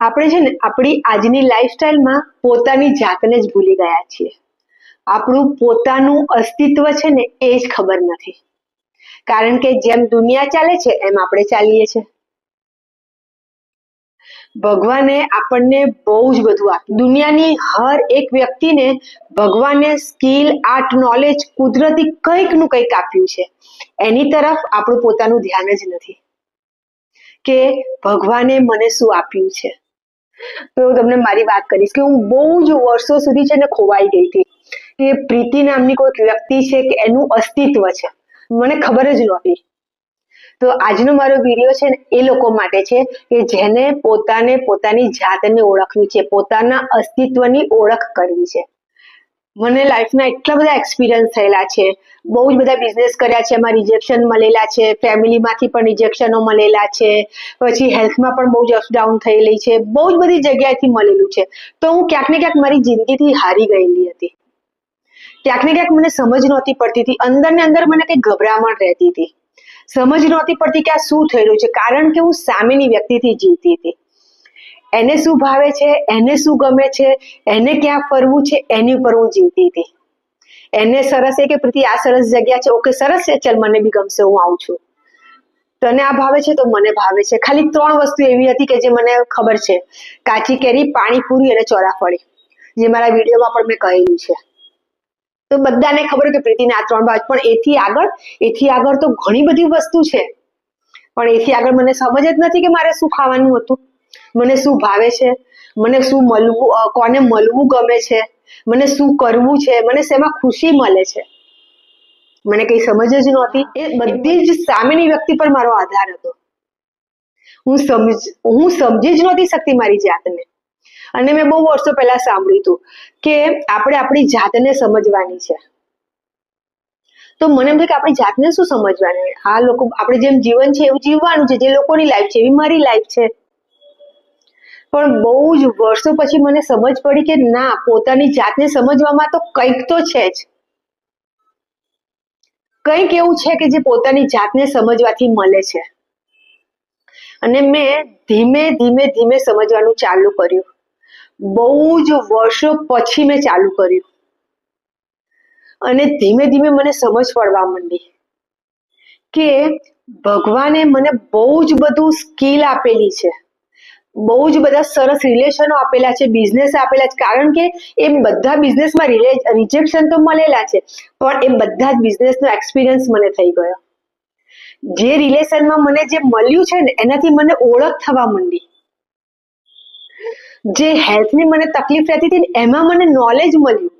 આપણે છે ને આપણી આજની લાઈફસ્ટાઈલમાં પોતાની જાતને જ ભૂલી ગયા છીએ. આપણું પોતાનું અસ્તિત્વ છે ને એ જ ખબર નથી. કારણ કે જેમ દુનિયા ચાલે છે, એમ આપણે ચાલીએ છીએ. ભગવાને આપણને બહુ જ બધું આપ્યું. દુનિયાની હર એક વ્યક્તિને ભગવાને સ્કિલ આર્ટ નોલેજ કુદરતી કંઈકનું કંઈક આપ્યું છે. એની તરફ આપણું પોતાનું ધ્યાન જ નથી. કે ભગવાને મને શું આપ્યું છે? તો હું તમને મારી વાત કરીશ કે હું બહુ જ વર્ષો સુધી છે ને ખોવાઈ ગઈ હતી. કે પ્રીતિ નામની કોઈક વ્યક્તિ છે કે એનું અસ્તિત્વ છે. મને ખબર જ નહોતી. તો આજનો મારો વીડિયો છે ને એ લોકો માટે છે કે જેને પોતાને પોતાની જાતને ઓળખવી છે, પોતાના અસ્તિત્વની ઓળખ કરવી છે. મને લાઈફના એટલા બધા એક્સપિરિયન્સ થયેલા છે. બહુ જ બધા બિઝનેસ કર્યા છે, એમાં રિજેક્શન મળેલા છે ફેમિલીમાંથી પણ રિજેક્શનો મળેલા છે, પછી હેલ્થમાં પણ બહુ જ અપડાઉન થયેલી છે, બહુ જ બધી જગ્યાએથી મળેલું છે. તો હું ક્યાંક ને ક્યાંક મારી જિંદગીથી હારી ગયેલી હતી. ક્યાંક ને ક્યાંક મને સમજ નહોતી પડતી હતી. અંદર ને અંદર મને કંઈક ગભરામણ રહેતી હતી. સમજ નહોતી પડતી કે આ શું રહ્યું છે. કારણ કે હું સામેની વ્યક્તિથી જીવતી હતી. એને શું ભાવે છે? એને શું ગમે છે? એને ક્યાં ફરવું છે? એની ઉપર હું જીવતી હતી. એને સરસ છે કે પ્રીતિ, આ સરસ જગ્યા છે? ઓકે, સરસ છે. ચલ, મને બી ગમશે, હું આવું છું. તને આ ભાવે છે? તો મને ભાવે છે. ખાલી ત્રણ વસ્તુ એવી હતી કે જે મને ખબર છે. કાચી કેરી પાણીપુરી અને ચોરાફળી. જે મારા વિડીયોમાં પણ મેં કહેલું છે. તો બધાને ખબર કે પ્રીતિને આ ત્રણ ભાવ પણ એથી આગળ એથી આગળ તો ઘણી બધી વસ્તુ છે. પણ એથી આગળ મને સમજ જ નથી કે મારે શું ખાવાનું હતું. મને શું ભાવે છે? મને શું મળવું કોને મળવું ગમે છે? મને શું કરવું છે? મને શેમાં ખુશી મળે છે? મને કઈ સમજ જ નહોતી. એ બધી જ સામેની વ્યક્તિ પર મારો આધાર હતો. હું સમજ, હું સમજી જ નહોતી શકતી મારી જાતને. અને મેં બહુ વર્ષો પહેલા સાંભળ્યું હતું કે આપણે આપણી જાતને સમજવાની છે. તો મને એમ કે આપણી જાતને શું સમજવાની? આ લોકો, આપણે જેમ જીવન છે એવું જીવવાનું છે. જે લોકોની લાઈફ છે એવી મારી લાઈફ છે. પણ બહુ જ વર્ષો પછી મને સમજ પડી કે ના, પોતાની જાતને સમજવામાં તો કંઈક તો છે જ. કંઈક એવું છે કે જે પોતાની જાતને સમજવાથી મળે છે. અને મેં ધીમે ધીમે ધીમે સમજવાનું ચાલુ કર્યું. બહુ જ વર્ષો પછી મેં ચાલુ કર્યું. અને ધીમે ધીમે મને સમજ પડવા માંડી કે ભગવાને મને બહુ જ બધું સ્કિલ આપેલી છે. બહુ જ બધા સરસ રિલેશનો આપેલા છે બિઝનેસ આપેલા છે. કારણ કે એ બધા બિઝનેસમાં રિજેક્શન તો મળેલા છે, પણ એ બધા જ બિઝનેસનો એક્સપિરિયન્સ મને થઈ ગયો. જે રિલેશનમાં મને જે મળ્યું છે ને, એનાથી મને ઓળખ થવા માંડી. જે હેલ્થની મને તકલીફ રહેતી હતી એમાં મને નોલેજ મળ્યું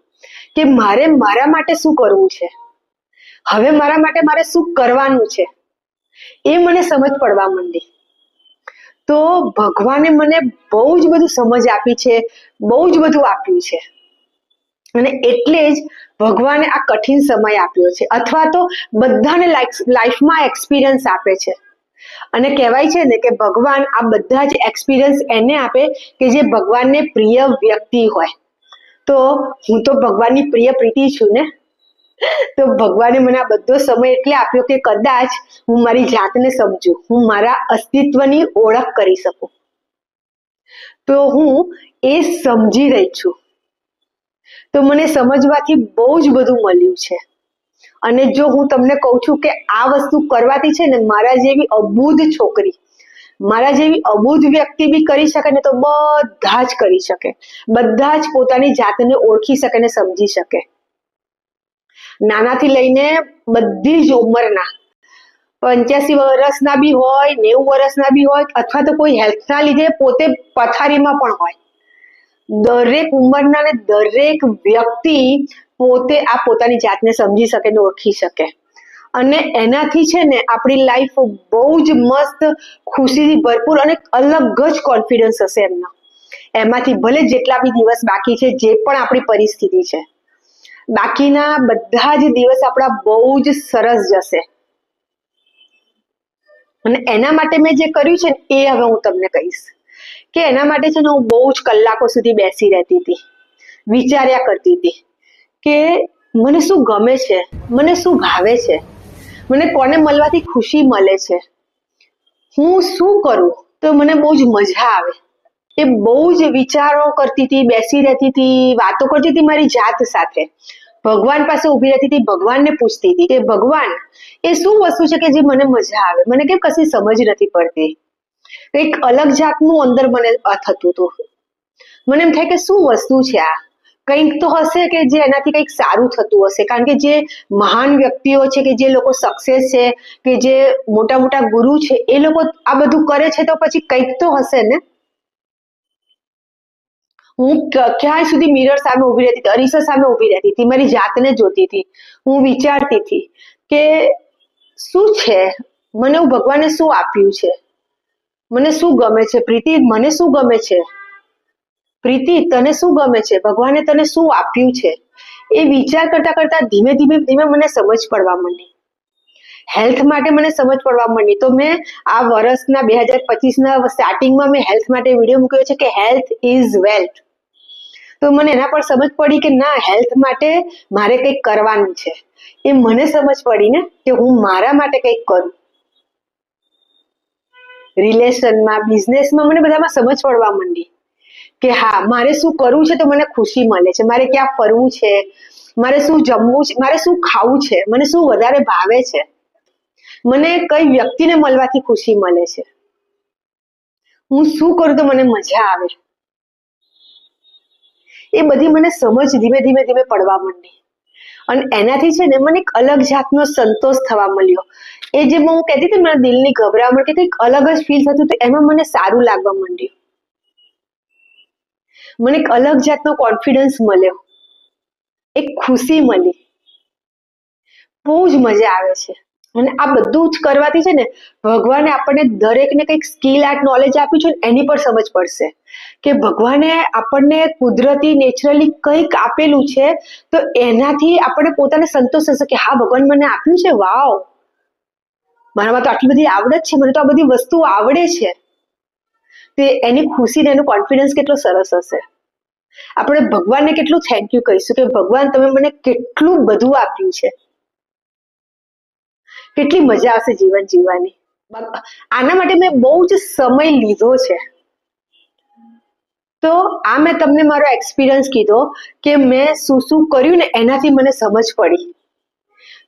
કે મારે મારા માટે શું કરવું છે. હવે મારા માટે મારે શું કરવાનું છે, એ મને સમજ પડવા માંડી. તો ભગવાને મને બહુ જ બધું સમજ આપી છે, બહુ જ બધું આપ્યું છે. અને એટલે જ ભગવાને આ કઠિન સમય આપ્યો છે, અથવા તો બધાને લાઈફમાં એક્સપિરિયન્સ આપે છે. અને કહેવાય છે ને કે ભગવાન આ બધા જ એક્સપિરિયન્સ એને આપે કે જે ભગવાનને પ્રિય વ્યક્તિ હોય. તો હું તો ભગવાનની પ્રિય પ્રીતિ છું ને. તો ભગવાને મને આ બધો સમય એટલે આપ્યો કે કદાચ હું મારી જાતને સમજુ, હું મારા અસ્તિત્વની ઓળખ કરી શકું. તો હું એ સમજી રહી છું. તો મને સમજવાથી બહુ જ બધું મળ્યું છે. અને જો હું તમને કહું છું કે આ વસ્તુ કરવાથી છે ને મારા જેવી અબૂધ છોકરી, મારા જેવી અબૂધ વ્યક્તિ બી કરી શકે ને તો બધા જ કરી શકે. બધા જ પોતાની જાતને ઓળખી શકે ને સમજી શકે. નાનાથી લઈને બધી જ ઉંમરના. પંચ્યાસી વર્ષના બી હોય, નેવું વર્ષના બી હોય, અથવા તો કોઈ હેલ્થના લીધે પોતે પથારીમાં પણ હોય. દરેક ઉંમરના ને દરેક વ્યક્તિ પોતે આ પોતાની જાતને સમજી શકે ને ઓળખી શકે. અને એનાથી છે ને આપણી લાઈફ બહુ જ મસ્ત, ખુશીથી ભરપૂર અને અલગ જ કોન્ફિડન્સ હશે એમના. એમાંથી ભલે જેટલા બી દિવસ બાકી છે, જે પણ આપણી પરિસ્થિતિ છે. બાકીના બધા જ દિવસ આપણા બહુ જ સરસ જશે. અને એના માટે મેં જે કર્યું છે એ હવે હું તમને કહીશ. કે એના માટે છે ને, હું બહુ જ કલાકો સુધી બેસી રહેતી હતી. વિચાર્યા કરતી હતી કે મને શું ગમે છે, મને શું ભાવે છે, મને કોને મળવાથી ખુશી મળે છે, હું શું કરું તો મને બહુ જ મજા આવે. એ બહુ જ વિચારો કરતી હતી, બેસી રહેતી હતી, વાતો કરતી હતી મારી જાત સાથે. ભગવાન પાસે ઊભી રહેતી હતી, ભગવાનને પૂછતી હતી કે ભગવાન, એ શું વસ્તુ છે કે જે મને મજા આવે? મને કેમ કશી સમજ નથી પડતી? કંઈક અલગ જાતનું અંદર મને થતું હતું મને એમ થાય કે શું વસ્તુ છે આ? કંઈક તો હશે કે જે એનાથી કંઈક સારું થતું હશે. કારણ કે જે મહાન વ્યક્તિઓ છે કે જે લોકો સક્સેસ છે, કે જે મોટા મોટા ગુરુ છે, એ લોકો આ બધું કરે છે તો પછી કંઈક તો હશે ને? હું ક્યાંય સુધી મિરર સામે ઊભી રહેતી હતી? અરીસા સામે ઊભી રહેતી હતી. મારી જાતને જોતી હતી. હું વિચારતી હતી કે શું છે? મને હું ભગવાને શું આપ્યું છે? મને શું ગમે છે? પ્રીતિ, મને શું ગમે છે? પ્રીતિ, તને શું ગમે છે? ભગવાને તને શું આપ્યું છે? એ વિચાર કરતા કરતા ધીમે ધીમે ધીમે મને સમજ પડવા માંડી. હેલ્થ માટે મને સમજ પડવા માંડી. તો મેં આ વર્ષના બે હજાર પચીસના સ્ટાર્ટિંગમાં મેં હેલ્થ માટે વીડિયો મૂક્યો છે કે હેલ્થ ઇઝ વેલ્થ. તો મને એના પર સમજ પડી કે ના હેલ્થ માટે મારે કંઈક કરવાનું છે. એ મને સમજ પડી ને કે હું મારા માટે કંઈક કરું. રિલેશનમાં બિઝનેસમાં મને બધામાં સમજ પડવા માંડી કે હા, મારે શું કરવું છે તો મને ખુશી મળે છે. મારે ક્યાં ફરવું છે? મારે શું જમવું છે? મારે શું ખાવું છે? મને શું વધારે ભાવે છે? મને કઈ વ્યક્તિને મળવાથી ખુશી મળે છે? હું શું કરું તો મને મજા આવે? એ બધી મને સમજ ધીમે ધીમે ધીમે પડવા માંડી. અને એનાથી છે ને મને એક અલગ જાતનો સંતોષ થવા મળ્યો. એ જે હું કહેતી હતી મારા દિલની ગભરામણ કે કંઈક અલગ જ ફીલ થતું હતું, એમાં મને સારું લાગવા માંડ્યું. મને એક અલગ જાતનો કોન્ફિડન્સ મળ્યો. એક ખુશી મળી. બહુ જ મજા આવે છે. અને આ બધું જ કરવાથી છે ને, ભગવાને આપણને દરેકને કંઈક સ્કિલ આર્ટ નોલેજ આપ્યું છે એની પર સમજ પડશે. કે ભગવાને આપણને કુદરતી નેચરલી કંઈક આપેલું છે, તો એનાથી આપણને પોતાને સંતોષ થશે કે હા, ભગવાન મને આપ્યું છે, વાવ. મારામાં તો આટલી બધી આવડત છે, મને તો આ બધી વસ્તુઓ આવડે છે. તે એની ખુશી ને એનો કોન્ફિડન્સ કેટલો સરસ હશે. આપણે ભગવાનને કેટલું થેન્ક યુ કહીશું કે ભગવાન, તમે મને કેટલું બધું આપ્યું છે. કેટલી મજા આવશે જીવન જીવવાની. આના માટે મેં બહુ જ સમય લીધો છે. તો આ મેં તમને મારો એક્સપિરિયન્સ કીધો કે મેં શું શું કર્યું ને એનાથી મને સમજ પડી.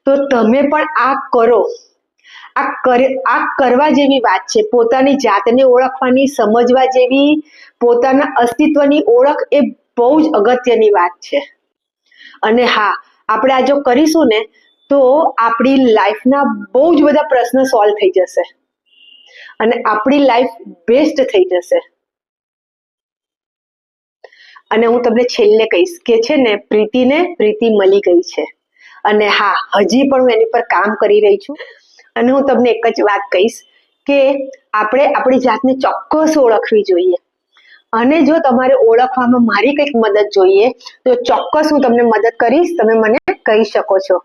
તો તમે પણ આ કરો. આ આ કરવા જેવી વાત છે. પોતાની જાતને ઓળખવાની, સમજવા જેવી, પોતાના અસ્તિત્વની ઓળખ એ બહુ જ અગત્યની વાત છે. અને હા, આપણે આ જો કરીશું ને તો આપણી લાઈફના બહુ જ બધા પ્રશ્ન સોલ્વ થઈ જશે. અને આપણી લાઈફ બેસ્ટ થઈ જશે. અને હું તમને છેલ્લે કહીશ કે છે ને, પ્રીતિને પ્રીતિ મળી ગઈ છે. અને હા, હજી પણ હું એની પર કામ કરી રહી છું. અને હું તમને એક જ વાત કહીશ કે આપણે આપણી જાતને ચોક્કસ ઓળખવી જોઈએ. અને જો તમારે ઓળખવામાં મારી કંઈક મદદ જોઈએ, તો ચોક્કસ હું તમને મદદ કરીશ. તમે મને કહી શકો છો.